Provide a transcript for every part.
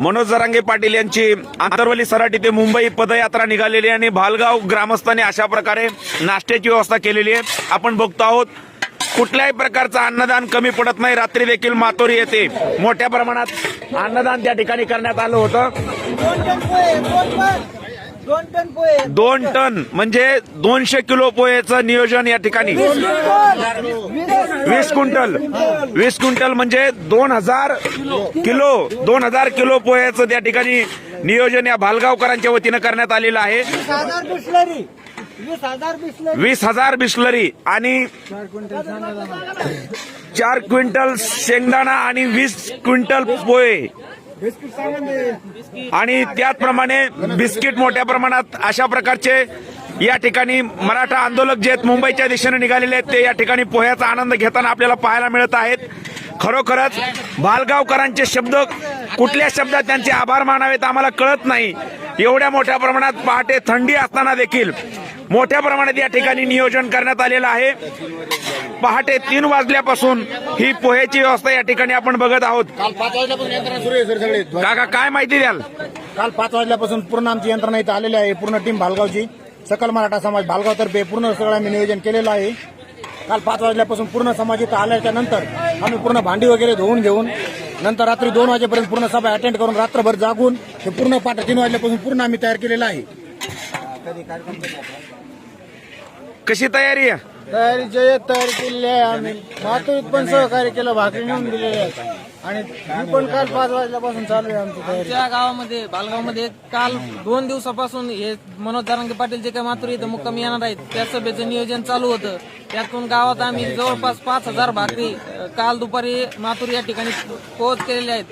मनोज जरांगे पाटील यांची आंतरवली सराटी ते मुंबई पदयात्रा निघालेली आहे आणि भालगाव ग्रामस्थांनी अशा प्रकारे नाश्त्याची व्यवस्था केलेली आहे. आपण बघतो आहोत कुठल्याही प्रकारचं अन्नदान कमी पडत नाही. रात्री देखील मातोरी येते. मोठ्या प्रमाणात अन्नदान त्या ठिकाणी करण्यात आलं होतं. दोन टन पोहे. दोन म्हणजे दोनशे किलो पोहेचं नियोजन या ठिकाणी. वीस क्विंटल. वीस क्विंटल. म्हणजे दोन हजार किलो दोन हजार किलो पोह्याचं त्या ठिकाणी नियोजन या भालगावकरांच्या वतीनं करण्यात आलेलं आहे. वीस हजार बिस्लरी आणि चार क्विंटल शेंगदाणा आणि वीस क्विंटल पोहे. आणि त्याचप्रमाणे बिस्किट मोठ्या प्रमाणात अशा प्रकारचे या ठिकाणी मराठा आंदोलक जे आहेत मुंबईच्या दिशेने निघालेले आहेत ते या ठिकाणी पोह्याचा आनंद घेताना आपल्याला पाहायला मिळत आहेत. खरोखरच भालगावकरांचे शब्द कुठल्या शब्दात त्यांचे आभार मानावेत आम्हाला कळत नाही. एवढ्या मोठ्या प्रमाणात पहाटे थंडी असताना देखील मोठ्या प्रमाणात या ठिकाणी नियोजन करण्यात आलेलं आहे. पहाटे तीन वाजल्यापासून ही पोह्याची व्यवस्था या ठिकाणी आपण बघत आहोत. काल पाच वाजल्यापासून यंत्रणा सुरू आहे सर सगळे. काका काय माहिती द्याल? काल पाच वाजल्यापासून पूर्ण आमची यंत्रणा इथं आलेली आहे. पूर्ण टीम भालगावची. सकल मराठा समाज भालगावतर्फे पूर्ण सगळं आम्ही नियोजन केलेलं आहे. काल पाच वाजल्यापासून पूर्ण समाज इथं आल्याच्यानंतर आम्ही पूर्ण भांडी वगैरे धुवून घेऊन नंतर रात्री दोन वाजेपर्यंत पूर्ण सभा अटेंड करून रात्रभर जागून हे पूर्ण पाठ तीन वाजल्यापासून पूर्ण आम्ही तयार केलेलं आहे. कशी तयारी आहे? तयारी जयत तयारी केलेली आहे आम्ही. मातुरीत पण सहकार्य केलं भाकरी नेऊन दिलेले आहेत. आणि ही पण काल पाच वाजल्यापासून चालू आहे आमची तयारी. त्या गावामध्ये बालगावमध्ये काल दोन दिवसापासून हे मनोज दारंगे पाटील जे काही मातुरी इथं मुक्काम येणार आहेत त्या सभेचं नियोजन चालू होतं. त्यातून गावात आम्ही जवळपास पाच हजार भाकरी काल दुपारी मातुरी या ठिकाणी पोहोच केलेल्या आहेत.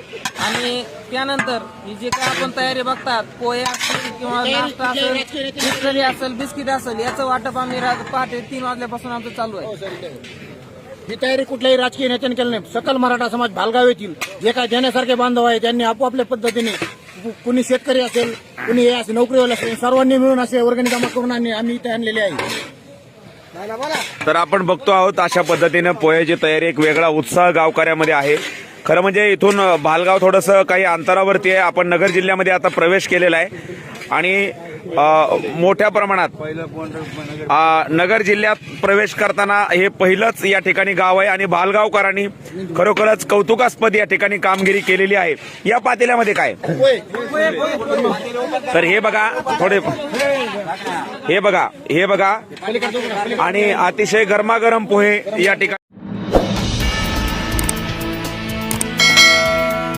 आणि त्यानंतर ही जे काय आपण तयारी बघतात पोहे असतील किंवा नाश्ता असेल बिस्किट असेल बिस्किट असेल याचं वाटप आम्ही रा- पहाटे तीन वाजल्यापासून आमचं चालू आहे. ही तयारी कुठल्याही राजकीय नेत्याने केली नाही. सकल मराठा समाज भालगाव येथील जे काय देण्यासारखे बांधव आहे त्यांनी आपोआपल्या पद्धतीने कु- कुणी शेतकरी असेल कुणी हे असे नोकरीवाले असेल सर्वांनी मिळून असे वर्गणी जमा करून आणि आम्ही इथे आणलेले आहे. तर आपण बघतो आहोत अशा पद्धतीनं पोह्याची तयारी एक वेगळा उत्साह गावकऱ्यामध्ये आहे. खरं म्हणजे इथून अ, भालगाव थोडंसं काही अंतरावरती आहे. आपण नगर जिल्ह्यामध्ये आता प्रवेश केलेला आहे. आणि मोठ्या प्रमाणात नगर जिल्ह्यात प्रवेश करताना हे पहिलंच या ठिकाणी गाव आहे आणि भालगावकरांनी खरोखरच कौतुकास्पद या ठिकाणी कामगिरी केलेली आहे. या पातेल्यामध्ये काय? तर हे बघा थोडे हे बघा हे बघा. आणि अतिशय गरमागरम पोहे या ठिकाणी